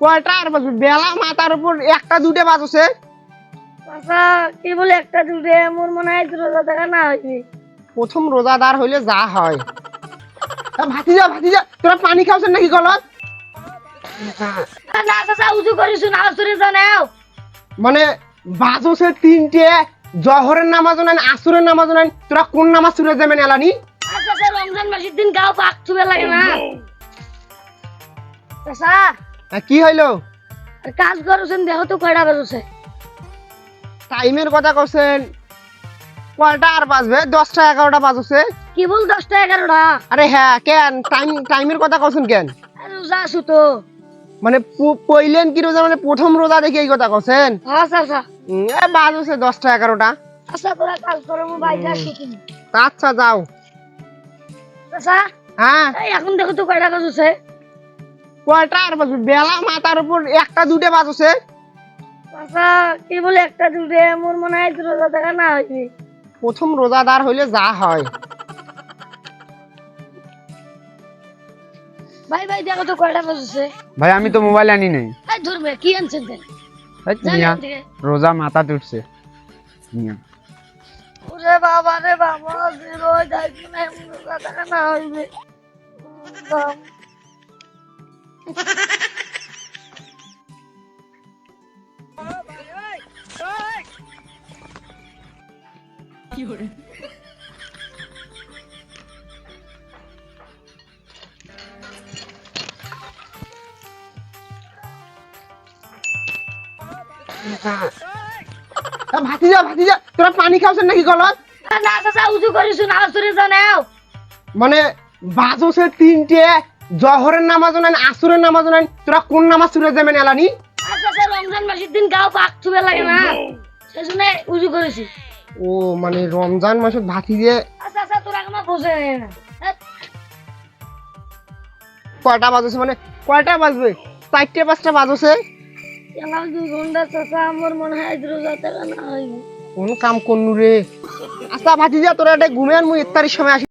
কয়টা আর বাজবে? বেলা মাথার উপর একটা দুটে বাজছে। চাচা কি বলে একটা দুটে মোর মনে হয় রোজা দেখা না হইবে। প্রথম রোজাদার হইলে যা হয়। ভাতি যা ভাতি যা তোরা পানি খাওছেন নাকি গলত? না চাচা উজু আসরে জানাও মানে বাজছে তিনটে জহরের নামাজ নেন আসরের নামাজ নেন তোরা কোন নামাজ শুনে যাবেন এলানি রমজান মাসের দিন গাও পাক ছুবে লাগে না। চাচা কি হইল? কাজ করছেন দেখো তো কয়টা বাজছে? টাইমের কথা করছেন কয়টা আর বাজবে? দশটা এগারোটা বাজছে। কি বল দশটা এগারোটা? আরে হ্যাঁ কেন? টাইম টাইমের কথা করছেন কেন? রোজা আছো তো। মানে পইলেন কি রোজা? মানে প্রথম রোজা দেখে এই কথা করছেন চাচা উম, এ বাজছে দশটা এগারোটা। আচ্ছা তোরা কাজ করো মো বাইরে আসি আচ্ছা যাও। চাচা হ্যাঁ। এই এখন দেখো তো কয়টা বাজছে? কয়টা আর বাজবে? বেলা মাথার উপর একটা দুটে বাজছে। চাচা কি বলে একটা দুটে মোর মনে হয় রোজা দেখা না হইবে। প্রথম রোজাদার হইলে যা হয়। ভাই ভাই দেখো তো কয়টা বাজছে। ভাই আমি তো মোবাইল আনি নাই। এই ধরবে কি আনছেন মিয়া, থেকে রোজা মাথা তুটছে মিয়া। ওরে বাবা রে বাবা জিরো যাইছি না রোজা দেখা না হইবে। ভাতি যা ভাতি যা তোরা পানি খাওছেন নাকি গলত না চাচা উজু করিস না আসরে জানাও মানে বাজছে তিনটে। জহরের নামাজ নেন আসরের নামাজ নেন তোরা কোন নামাজ শুনে যাবেন এলানি? আর চাচা রমজান মাসের দিন গাও পাক লাগে না। সেজন্য উজু করেছি। ও মানে রমজান মাসে ভাতি দিয়ে আর চাচা তোরা আমার বোঝে না। হ্যাঁ, কয়টা বাজছে মানে? কয়টা বাজবে? চারটে পাঁচটা বাজছে? দুই ঘণ্টা চাচা আমার মনে হয় রোজা না কোন কাম করনু রে? আচ্ছা ভাতি যা তোরা এটা ঘুমেন মুই ইফতারির সময় আসি।